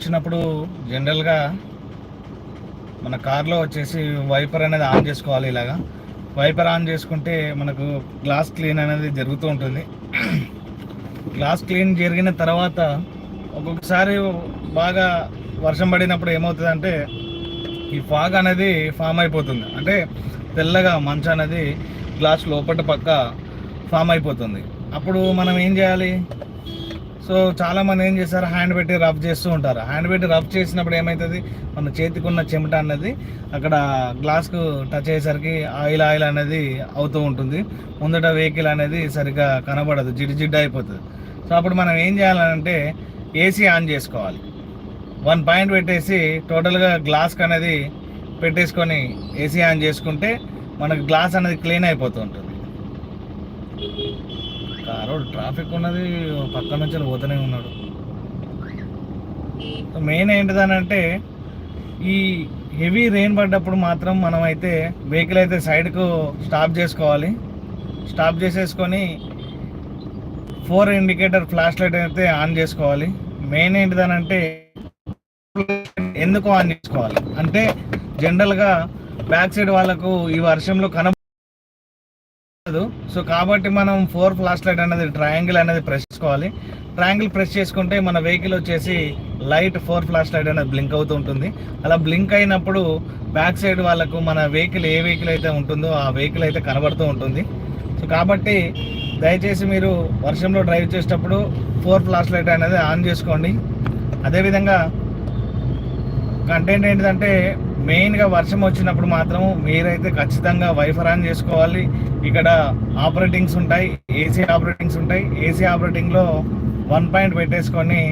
వచ్చినప్పుడు జనరల్గా మన కార్లో వచ్చేసి వైపర్ అనేది ఆన్ చేసుకోవాలి ఇలాగా. వైపర్ ఆన్ చేసుకుంటే మనకు గ్లాస్ క్లీన్ అనేది జరుగుతూ ఉంటుంది. గ్లాస్ క్లీన్ జరిగిన తర్వాత ఒక్కొక్కసారి బాగా వర్షం పడినప్పుడు ఏమవుతుందంటే ఈ ఫాగ్ అనేది ఫామ్ అయిపోతుంది. అంటే తెల్లగా మంచు అనేది గ్లాస్ లోపల పక్క ఫామ్ అయిపోతుంది. అప్పుడు మనం ఏం చేయాలి? సో చాలా మంది ఏం చేస్తారు హ్యాండ్ పెట్టి రబ్ చేస్తూ ఉంటారు. హ్యాండ్ పెట్టి రబ్ చేసినప్పుడు ఏమవుతుంది మన చేతికి ఉన్న చెమట అన్నది అక్కడ గ్లాస్కు టచ్ అయ్యేసరికి ఆయిల్ ఆయిల్ అనేది అవుతూ ఉంటుంది. ముందట వెహికల్ అనేది సరిగ్గా కనబడదు. జిడ్డు జిడ్డు అయిపోతుంది. సో అప్పుడు మనం ఏం చేయాలంటే ఏసీ ఆన్ చేసుకోవాలి. వన్ పాయింట్ పెట్టేసి టోటల్గా గ్లాస్కి అనేది పెట్టేసుకొని ఏసీ ఆన్ చేసుకుంటే మనకు గ్లాస్ అనేది క్లీన్ అయిపోతూ ఉంటుంది. కారు ట్రాఫిక్ ఉన్నది పక్క నుంచి పోతూనే ఉన్నాడు. మెయిన్ ఏంటిదనంటే ఈ హెవీ రెయిన్ పడ్డప్పుడు మాత్రం మనం అయితే వెహికల్ అయితే సైడ్కు స్టాప్ చేసుకోవాలి. స్టాప్ చేసేసుకొని ఫోర్ ఇండికేటర్ ఫ్లాష్ లైట్ అయితే ఆన్ చేసుకోవాలి. మెయిన్ ఏంటిదని అంటే ఎందుకు ఆన్ చేసుకోవాలి? అంటే జనరల్గా బ్యాక్ సైడ్ వాళ్ళకు ఈ వర్షంలో కన సో కాబట్టి మనం ఫోర్ ఫ్లాష్ లైట్ అనేది ట్రయాంగిల్ అనేది ప్రెస్ చేసుకోవాలి. ట్రయాంగిల్ ప్రెస్ చేసుకుంటే మన వెహికల్ వచ్చేసి లైట్ ఫోర్ ఫ్లాష్ లైట్ అనేది బ్లింక్ అవుతూ ఉంటుంది. అలా బ్లింక్ అయినప్పుడు బ్యాక్ సైడ్ వాళ్ళకు మన వెహికల్ ఏ వెహికల్ అయితే ఉంటుందో ఆ వెహికల్ అయితే కనబడుతూ ఉంటుంది. సో కాబట్టి దయచేసి మీరు వర్షంలో డ్రైవ్ చేసేటప్పుడు ఫోర్ ఫ్లాష్ లైట్ అనేది ఆన్ చేసుకోండి. అదేవిధంగా కంటెంట్ ఏంటిదంటే మెయిన్గా వర్షం వచ్చినప్పుడు మాత్రం మీరైతే ఖచ్చితంగా వైఫర్ ఆన్ చేసుకోవాలి. ఇక్కడ ఆపరేటింగ్స్ ఉంటాయి ఏసీ ఆపరేటింగ్స్ ఉంటాయి. ఏసీ ఆపరేటింగ్లో వన్ పాయింట్ పెట్టేసుకొని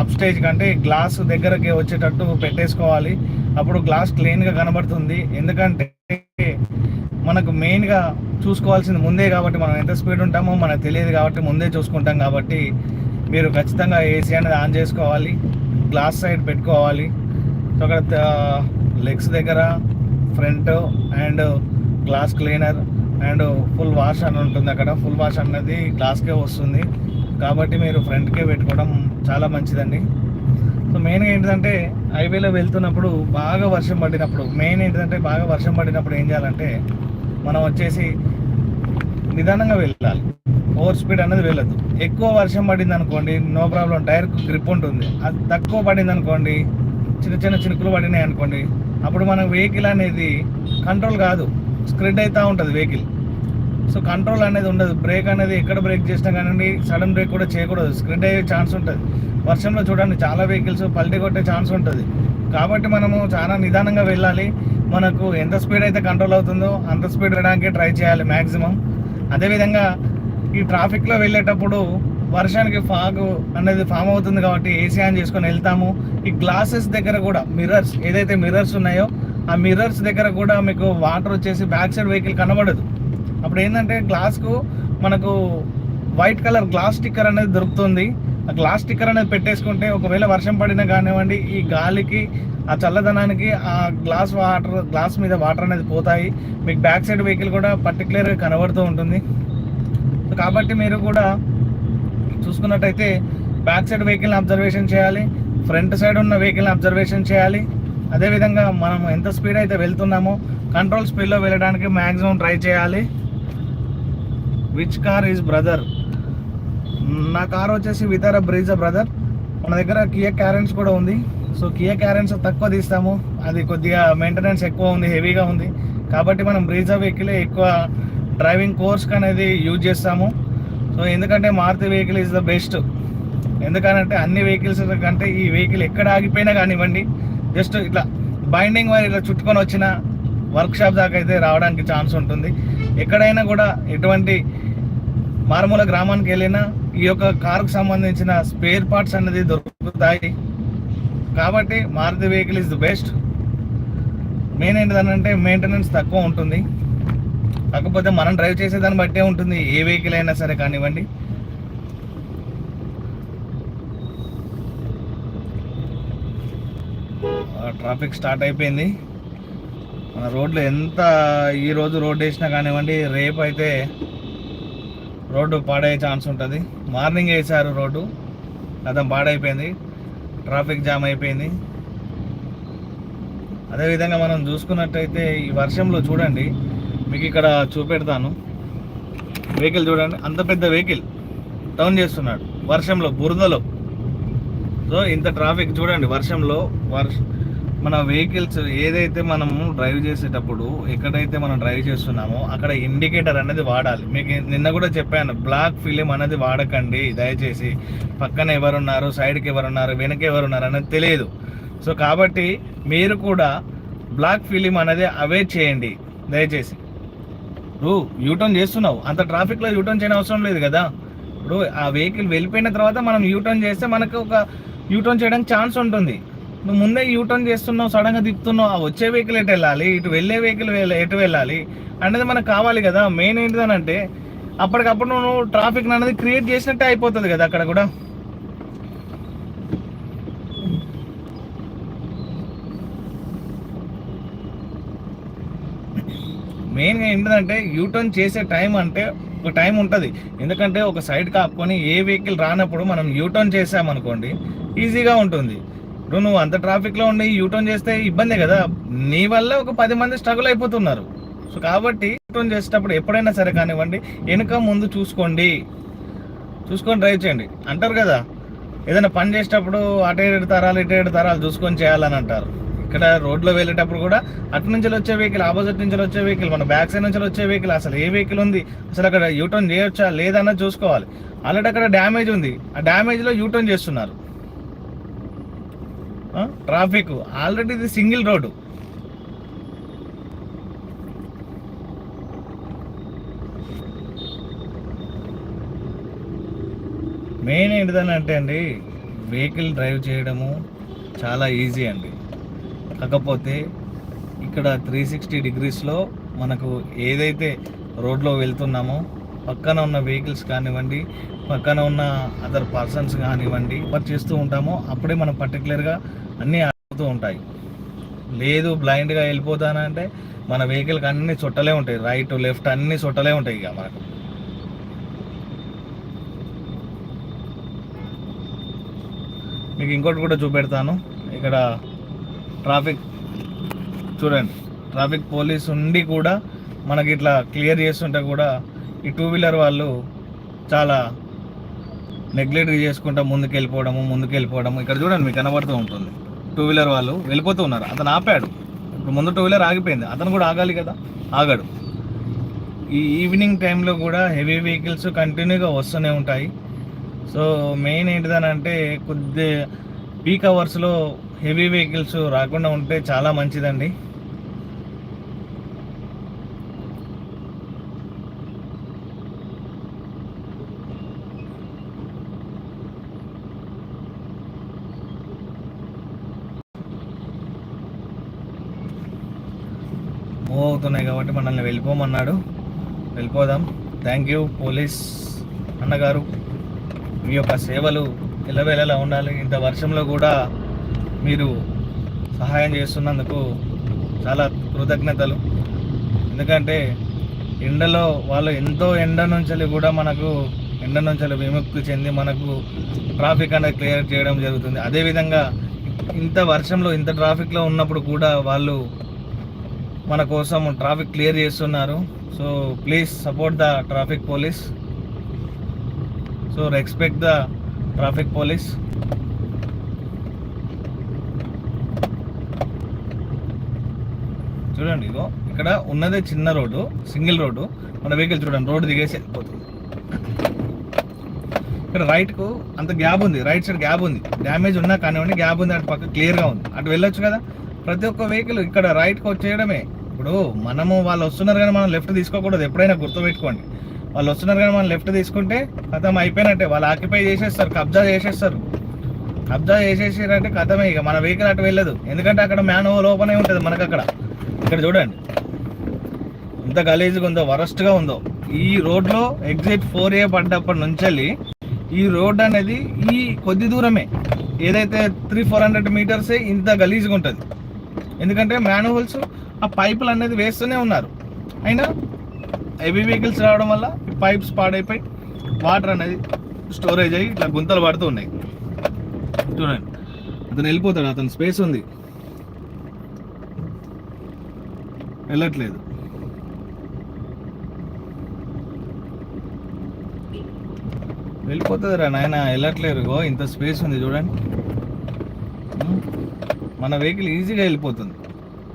అప్ స్టేజ్ కంటే గ్లాస్ దగ్గరకి వచ్చేటట్టు పెట్టేసుకోవాలి. అప్పుడు గ్లాస్ క్లీన్గా కనబడుతుంది. ఎందుకంటే మనకు మెయిన్గా చూసుకోవాల్సింది ముందే కాబట్టి మనం ఎంత స్పీడ్ ఉంటామో మనకు తెలియదు కాబట్టి ముందే చూసుకుంటాం కాబట్టి మీరు ఖచ్చితంగా ఏసీ అనేది ఆన్ చేసుకోవాలి. గ్లాస్ సైడ్ పెట్టుకోవాలి. సో అక్కడ లెగ్స్ దగ్గర front and glass cleaner and full wash అని ఉంటుంది అక్కడ. ఫుల్ వాష్ అన్నది గ్లాస్కే వస్తుంది. కాబట్టి మీరు ఫ్రంట్కే పెట్టుకోవడం చాలా మంచిదండి. సో మెయిన్గా ఏంటంటే హైవేలో వెళ్తున్నప్పుడు బాగా వర్షం పడినప్పుడు మెయిన్ ఏంటంటే బాగా వర్షం పడినప్పుడు ఏం చేయాలంటే మనం వచ్చేసి నిదానంగా వెళ్ళాలి. ఓవర్ స్పీడ్ అనేది వెళ్ళదు ఎక్కువ వర్షం పడింది అనుకోండి నో ప్రాబ్లం టైర్ గ్రిప్ ఉంటుంది. అది తక్కువ పడింది అనుకోండి చిన్న చిన్న చినుకులు పడినాయి అనుకోండి అప్పుడు మన వెహికల్ అనేది కంట్రోల్ కాదు. స్క్రిడ్ అవుతూ ఉంటుంది వెహికల్ సో కంట్రోల్ అనేది ఉండదు. బ్రేక్ అనేది ఎక్కడ బ్రేక్ చేసినా కానివ్వండి సడన్ బ్రేక్ కూడా చేయకూడదు. స్క్రిడ్ అయ్యే ఛాన్స్ ఉంటుంది. వర్షంలో చూడండి చాలా వెహికల్స్ పల్టీ కొట్టే ఛాన్స్ ఉంటుంది. కాబట్టి మనము చాలా నిదానంగా వెళ్ళాలి. మనకు ఎంత స్పీడ్ అయితే కంట్రోల్ అవుతుందో అంత స్పీడ్ వెళ్ళడానికి ట్రై చేయాలి మ్యాక్సిమం అదేవిధంగా ఈ ట్రాఫిక్లో వెళ్ళేటప్పుడు వర్షానికి ఫాగ్ అనేది ఫామ్ అవుతుంది కాబట్టి ఏసీ ఆన్ చేసుకొని వెళ్తాము. ఈ గ్లాసెస్ దగ్గర కూడా మిర్రర్స్ ఏదైతే మిర్రర్స్ ఉన్నాయో ఆ మిర్రర్స్ దగ్గర కూడా మీకు వాటర్ వచ్చేసి బ్యాక్ సైడ్ వెహికల్ కనబడదు. అప్పుడు ఏంటంటే గ్లాస్కు మనకు వైట్ కలర్ గ్లాస్ స్టిక్కర్ అనేది దొరుకుతుంది. ఆ గ్లాస్ స్టిక్కర్ అనేది పెట్టేసుకుంటే ఒకవేళ వర్షం పడినా కానివ్వండి ఈ గాలికి ఆ చల్లదనానికి ఆ గ్లాస్ వాటర్ గ్లాస్ మీద వాటర్ అనేది పోతాయి. మీకు బ్యాక్ సైడ్ వెహికల్ కూడా పర్టికులర్గా కనబడుతూ ఉంటుంది. కాబట్టి మీరు కూడా చూసుకున్నట్టయితే బ్యాక్ సైడ్ వెహికల్ని అబ్జర్వేషన్ చేయాలి ఫ్రంట్ సైడ్ ఉన్న వెహికల్ని అబ్జర్వేషన్ చేయాలి. అదేవిధంగా మనం ఎంత స్పీడ్ అయితే వెళ్తున్నామో కంట్రోల్ స్పీడ్లో వెళ్ళడానికి మ్యాక్సిమం ట్రై చేయాలి. విచ్ కార్ ఈజ్ బ్రదర్ నా కార్ వచ్చేసి వితార బ్రీజా బ్రదర్. మన దగ్గర కియా క్యారెన్స్ కూడా ఉంది. సో కియా క్యారెన్స్ తక్కువ తీస్తాము. అది కొద్దిగా మెయింటెనెన్స్ ఎక్కువ ఉంది హెవీగా ఉంది. కాబట్టి మనం బ్రీజా వెహికలే ఎక్కువ డ్రైవింగ్ కోర్స్ అనేది యూజ్ చేస్తాము. సో ఎందుకంటే Maruti vehicle is the best ఎందుకనంటే అన్ని వెహికల్స్ కంటే ఈ వెహికల్ ఎక్కడ ఆగిపోయినా కానివ్వండి జస్ట్ ఇట్లా బైండింగ్ వైర్ ఇట్లా చుట్టుకొని వచ్చిన వర్క్షాప్ దాకా అయితే రావడానికి ఛాన్స్ ఉంటుంది. ఎక్కడైనా కూడా ఎటువంటి మారుమూల గ్రామానికి వెళ్ళినా ఈ యొక్క కారుకు సంబంధించిన స్పేర్ పార్ట్స్ అనేది దొరుకుతాయి. కాబట్టి Maruti vehicle is the best main ఏంటిదనంటే maintenance తక్కువ ఉంటుంది. కాకపోతే మనం డ్రైవ్ చేసేదాన్ని బట్టే ఉంటుంది. ఏ వెహికల్ అయినా సరే కానివ్వండి. ట్రాఫిక్ స్టార్ట్ అయిపోయింది. మన రోడ్లు ఎంత ఈ రోజు రోడ్ వేసినా కానివ్వండి రేపు అయితే రోడ్డు పాడయ్యే ఛాన్స్ ఉంటుంది. మార్నింగ్ వేసారు రోడ్డు. అదం పాడైపోయింది. ట్రాఫిక్ జామ్ అయిపోయింది. అదేవిధంగా మనం చూసుకున్నట్టయితే ఈ వర్షంలో చూడండి. మీకు ఇక్కడ చూపెడతాను. వెహికల్ చూడండి అంత పెద్ద వెహికల్ టర్న్ చేస్తున్నాడు. వర్షంలో బురదలో. సో ఇంత ట్రాఫిక్ చూడండి వర్షంలో వర్ష మన వెహికల్స్ ఏదైతే మనము డ్రైవ్ చేసేటప్పుడు ఎక్కడైతే మనం డ్రైవ్ చేస్తున్నామో అక్కడ ఇండికేటర్ అనేది వాడాలి. మీకు నిన్న కూడా చెప్పాను బ్లాక్ ఫిలిం అనేది వాడకండి దయచేసి. పక్కన ఎవరున్నారు సైడ్కి ఎవరున్నారు వెనక ఎవరున్నారు అనేది తెలియదు. సో కాబట్టి మీరు కూడా బ్లాక్ ఫిలిం అనేది అవే చేయండి దయచేసి. ఇప్పుడు యూటర్న్ చేస్తున్నావు. అంత ట్రాఫిక్లో యూటర్న్ చేయని అవసరం లేదు కదా. ఇప్పుడు ఆ వెహికల్ వెళ్ళిపోయిన తర్వాత మనం యూటర్న్ చేస్తే మనకు ఒక యూటర్న్ చేయడానికి ఛాన్స్ ఉంటుంది. నువ్వు ముందే యూటర్న్ చేస్తున్నావు సడన్గా తిప్పుతున్నావు ఆ వచ్చే వెహికల్ ఎటు వెళ్ళాలి? ఇటు వెళ్ళే వెహికల్ ఎటు వెళ్ళాలి? అనేది మనకు కావాలి కదా. మెయిన్ ఏంటిదనంటే అప్పటికప్పుడు నువ్వు ట్రాఫిక్ అనేది క్రియేట్ చేసినట్టే అయిపోతుంది కదా అక్కడ కూడా. మెయిన్గా ఏంటంటే యూటర్న్ చేసే టైం అంటే ఒక టైం ఉంటుంది. ఎందుకంటే ఒక సైడ్ కాపుకొని ఏ వెహికల్ రానప్పుడు మనం యూటర్న్ చేసామనుకోండి ఈజీగా ఉంటుంది. ఇప్పుడు నువ్వు అంత ట్రాఫిక్లో ఉండి యూటర్న్ చేస్తే ఇబ్బందే కదా. నీ వల్ల ఒక పది మంది స్ట్రగుల్ అయిపోతున్నారు. సో కాబట్టి యూటర్న్ చేసేటప్పుడు ఎప్పుడైనా సరే కానివ్వండి వెనుక ముందు చూసుకోండి. చూసుకొని డ్రైవ్ చేయండి. అంటారు కదా ఏదైనా పని చేసేటప్పుడు అటు ఏడు తరాలు ఇటు ఏడు తరాలు చూసుకొని చేయాలని అంటారు. ఇక్కడ రోడ్లో వెళ్ళేటప్పుడు కూడా అటు నుంచి వచ్చే వెహికల్ ఆపోజిట్ నుంచి వచ్చే వెహికల్ మన బ్యాక్ సైడ్ నుంచి వచ్చే వెహికల్ అసలు ఏ వెహికల్ ఉంది? అసలు అక్కడ యూటర్న్ చేయొచ్చా? లేదన్నది చూసుకోవాలి. ఆల్రెడీ అక్కడ డ్యామేజ్ ఉంది. ఆ డ్యామేజ్లో యూటర్న్ చేస్తున్నారు. ట్రాఫిక్ ఆల్రెడీ ఇది సింగిల్ రోడ్డు మెయిన్ ఏంటిదని అంటే అండి వెహికల్ డ్రైవ్ చేయడము చాలా ఈజీ అండి. కాకపోతే ఇక్కడ త్రీ సిక్స్టీ డిగ్రీస్లో మనకు ఏదైతే రోడ్లో వెళ్తున్నామో పక్కన ఉన్న వెహికల్స్ కానివ్వండి పక్కన ఉన్న అదర్ పర్సన్స్ కానివ్వండి వర్క్ చేస్తూ ఉంటామో అప్పుడే మనం పర్టికులర్గా అన్నీ అవుతూ ఉంటాయి. లేదు బ్లైండ్గా వెళ్ళిపోతానంటే మన వెహికల్కి అన్ని చుట్టలే ఉంటాయి. రైట్ లెఫ్ట్ అన్ని చుట్టలే ఉంటాయి ఇక మనకు. మీకు ఇంకోటి కూడా చూపెడతాను. ఇక్కడ ట్రాఫిక్ చూడండి ట్రాఫిక్ పోలీస్ ఉండి కూడా మనకి ఇట్లా క్లియర్ చేస్తుంటే కూడా ఈ టూ వీలర్ వాళ్ళు చాలా నెగ్లెక్ట్ చేసుకుంటా ముందుకు వెళ్ళిపోవడము ముందుకు వెళ్ళిపోవడము ఇక్కడ చూడండి మీకు కనబడుతూ ఉంటుంది. టూ వీలర్ వాళ్ళు వెళ్ళిపోతూ ఉన్నారు. అతను ఆపాడు. ఇప్పుడు ముందు టూ వీలర్ ఆగిపోయింది. అతను కూడా ఆగాలి కదా? ఆగాడు. ఈ ఈవినింగ్ టైంలో కూడా హెవీ వెహికల్స్ కంటిన్యూగా వస్తూనే ఉంటాయి. సో మెయిన్ ఏంటిదని అంటే కొద్ది పీక్ అవర్స్లో హెవీ వెహికల్స్ రాకుండా ఉంటే చాలా మంచిదండి. మూవ్ అవుతున్నాయి కాబట్టి మనల్ని వెళ్ళిపోమన్నాడు. వెళ్ళిపోదాం. థ్యాంక్ యూ పోలీస్ అన్నగారు మీ యొక్క సేవలు ఎల్లవేళలా ఉండాలి. ఇంత వర్షంలో కూడా మీరు సహాయం చేస్తున్నందుకు చాలా కృతజ్ఞతలు. ఎందుకంటే ఎండలో వాళ్ళు ఎంతో ఎండ నుంచి కూడా మనకు ఎండ నుంచి విముక్తి చెంది మనకు ట్రాఫిక్ అనేది క్లియర్ చేయడం జరుగుతుంది. అదేవిధంగా ఇంత వర్షంలో ఇంత ట్రాఫిక్లో ఉన్నప్పుడు కూడా వాళ్ళు మన కోసం ట్రాఫిక్ క్లియర్ చేస్తున్నారు. So please support the traffic police. So respect the traffic police. చూడండి ఇగో ఇక్కడ ఉన్నదే చిన్న రోడ్డు సింగిల్ రోడ్డు. మన వెహికల్ చూడండి రోడ్డు దిగేసి వెళ్ళిపోతుంది. ఇక్కడ రైట్కు అంత గ్యాప్ ఉంది రైట్ సైడ్ గ్యాప్ ఉంది. డ్యామేజ్ ఉన్నా కానివ్వండి గ్యాప్ ఉంది అటు పక్క క్లియర్గా ఉంది. అటు వెళ్ళొచ్చు కదా? ప్రతి ఒక్క వెహికల్ ఇక్కడ రైట్కి వచ్చేయడమే. ఇప్పుడు మనము వాళ్ళు వస్తున్నారు కానీ మనం లెఫ్ట్ తీసుకోకూడదు ఎప్పుడైనా గుర్తుపెట్టుకోండి. వాళ్ళు వస్తున్నారు కానీ మనం లెఫ్ట్ తీసుకుంటే కథం అయిపోయినట్టే. వాళ్ళు ఆక్యుపై చేసేస్తారు కబ్జా చేసేస్తారు. కబ్జా చేసేసారంటే కథమే ఇక మన వెహికల్ అటు వెళ్ళదు. ఎందుకంటే అక్కడ మ్యాన్ ఓవర్ ఓపెన్ అయి ఉంటుంది మనకు అక్కడ ఇక్కడ చూడండి. ఎంత గలీజ్గా ఉందో వరస్ట్గా ఉందో. ఈ రోడ్లో ఎగ్జిట్ ఫోర్ ఏ పడ్డప్పటి నుంచి ఈ రోడ్ అనేది ఈ కొద్ది దూరమే. ఏదైతే త్రీ ఫోర్ హండ్రెడ్ మీటర్సే ఇంత గలీజ్గా ఉంటుంది. ఎందుకంటే మ్యాన్హోల్స్ ఆ పైపులు అనేది వేస్తూనే ఉన్నారు. అయినా హెవీ వెహికల్స్ రావడం వల్ల పైప్స్ పాడైపోయి వాటర్ అనేది స్టోరేజ్ అయ్యి ఇట్లా గుంతలు పడుతూ ఉన్నాయి. చూడండి. అతను వెళ్ళిపోతాడు అతని స్పేస్ ఉంది. వెళ్ళట్లేదు. వెళ్ళిపోతుందిరా నాయన వెళ్ళట్లేరుగో ఇంత స్పేస్ ఉంది చూడండి. మన వెహికల్ ఈజీగా వెళ్ళిపోతుంది.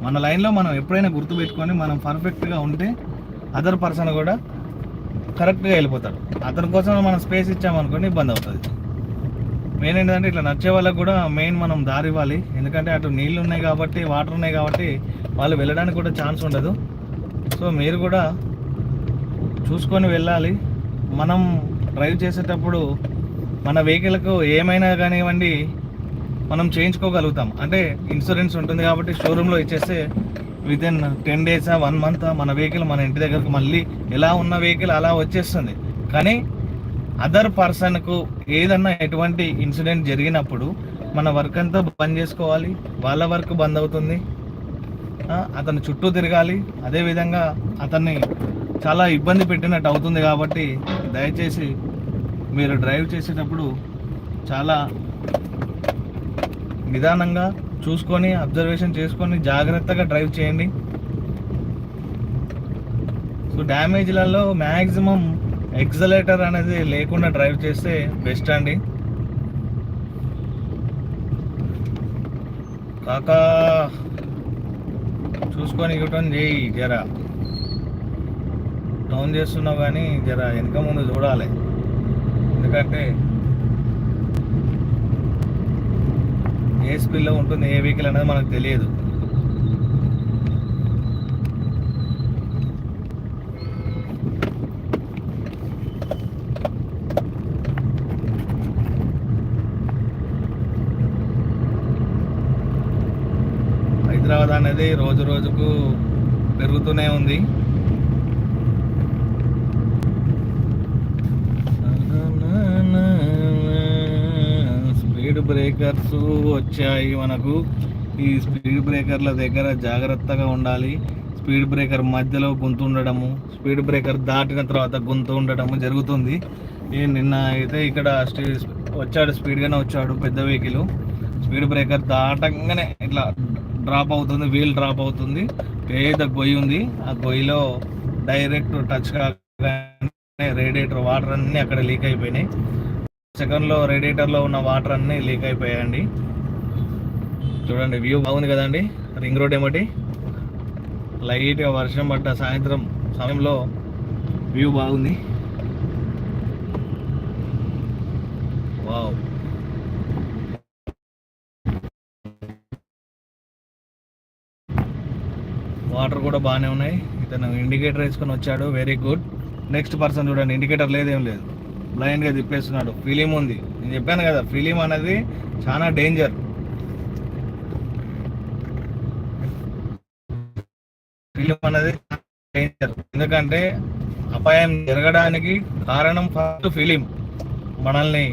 మన లైన్లో మనం ఎప్పుడైనా గుర్తుపెట్టుకొని మనం పర్ఫెక్ట్గా ఉంటే అదర్ పర్సన్ కూడా కరెక్ట్గా వెళ్ళిపోతాడు. అతని కోసం మనం స్పేస్ ఇచ్చామనుకోండి ఇబ్బంది అవుతుంది. మెయిన్ ఏంటంటే ఇట్లా నచ్చే వాళ్ళకి కూడా మెయిన్ మనం దారి ఇవ్వాలి. ఎందుకంటే అటు నీళ్ళు ఉన్నాయి కాబట్టి వాటర్ ఉన్నాయి కాబట్టి వాళ్ళు వెళ్ళడానికి కూడా ఛాన్స్ ఉండదు. సో మీరు కూడా చూసుకొని వెళ్ళాలి. మనం డ్రైవ్ చేసేటప్పుడు మన వెహికల్కు ఏమైనా కానివ్వండి మనం చేయించుకోగలుగుతాం. అంటే ఇన్సూరెన్స్ ఉంటుంది కాబట్టి షోరూంలో ఇచ్చేస్తే విదిన్ టెన్ డేసా వన్ మంత్ మన వెహికల్ మన ఇంటి దగ్గరకు మళ్ళీ ఎలా ఉన్న వెహికల్ అలా వచ్చేస్తుంది. కానీ అదర్ పర్సన్కు ఏదన్నా ఎటువంటి ఇన్సిడెంట్ జరిగినప్పుడు మన వర్క్ అంతా బంద్ చేసుకోవాలి. వాళ్ళ వర్క్ బంద్ అవుతుంది. అతను చుట్టూ తిరగాలి. అదేవిధంగా అతన్ని చాలా ఇబ్బంది పెట్టినట్టు అవుతుంది కాబట్టి దయచేసి మీరు డ్రైవ్ చేసేటప్పుడు చాలా నిదానంగా చూసుకొని అబ్జర్వేషన్ చేసుకొని జాగ్రత్తగా డ్రైవ్ చేయండి. సో డ్యామేజ్లలో మ్యాక్సిమం ఎక్సలేటర్ అనేది లేకుండా డ్రైవ్ చేస్తే బెస్ట్ అండి. కాకా చూసుకొని ఇవ్వటం చేయి జర. డౌన్ చేస్తున్నావు కానీ జర వెనక ముందు చూడాలి. ఎందుకంటే ఏ స్పీడ్లో ఉంటుంది ఏ వెహికల్ అనేది మనకు తెలియదు. హైదరాబాద్ అనేది రోజు రోజుకు పెరుగుతూనే ఉంది. స్పీడ్ బ్రేకర్స్ వచ్చాయి మనకు. ఈ స్పీడ్ బ్రేకర్ల దగ్గర జాగ్రత్తగా ఉండాలి. స్పీడ్ బ్రేకర్ మధ్యలో గుంతు ఉండడము స్పీడ్ బ్రేకర్ దాటిన తర్వాత గుంతు ఉండడము జరుగుతుంది. ఈ నిన్న అయితే ఇక్కడ స్టీ- వచ్చాడు స్పీడ్గానే వచ్చాడు పెద్ద వెహికల్. స్పీడ్ బ్రేకర్ దాటంగానే ఇట్లా డ్రాప్ అవుతుంది వీల్ డ్రాప్ అవుతుంది. పెద్ద గొయ్యి ఉంది. ఆ గొయ్యిలో డైరెక్ట్ టచ్ కాగానే రేడియేటర్ వాటర్ అన్నీ అక్కడ లీక్ అయిపోయినాయి. సెకండ్లో రేడియేటర్లో ఉన్న వాటర్ అన్నీ లీక్ అయిపోయాయండి. చూడండి వ్యూ బాగుంది కదండి. రింగ్ రోడ్ ఏమిటి? లైట్గా వర్షం పడ్డ సాయంత్రం సమయంలో వ్యూ బాగుంది. వావ్ వాటర్ కూడా బాగానే ఉన్నాయి. ఇతను ఇండికేటర్ వేసుకొని వచ్చాడు. వెరీ గుడ్ నెక్స్ట్ పర్సన్ చూడండి. ఇండికేటర్ లేదేం లేదు. బ్లైండ్గా తిప్పేస్తున్నాడు. ఫిలిం ఉంది. నేను చెప్పాను కదా ఫిలిం అనేది చాలా డేంజర్ ఫిలిం అనేది డేంజర్ ఎందుకంటే అపాయం జరగడానికి కారణం ఫస్ట్ ఫిలిం మనల్ని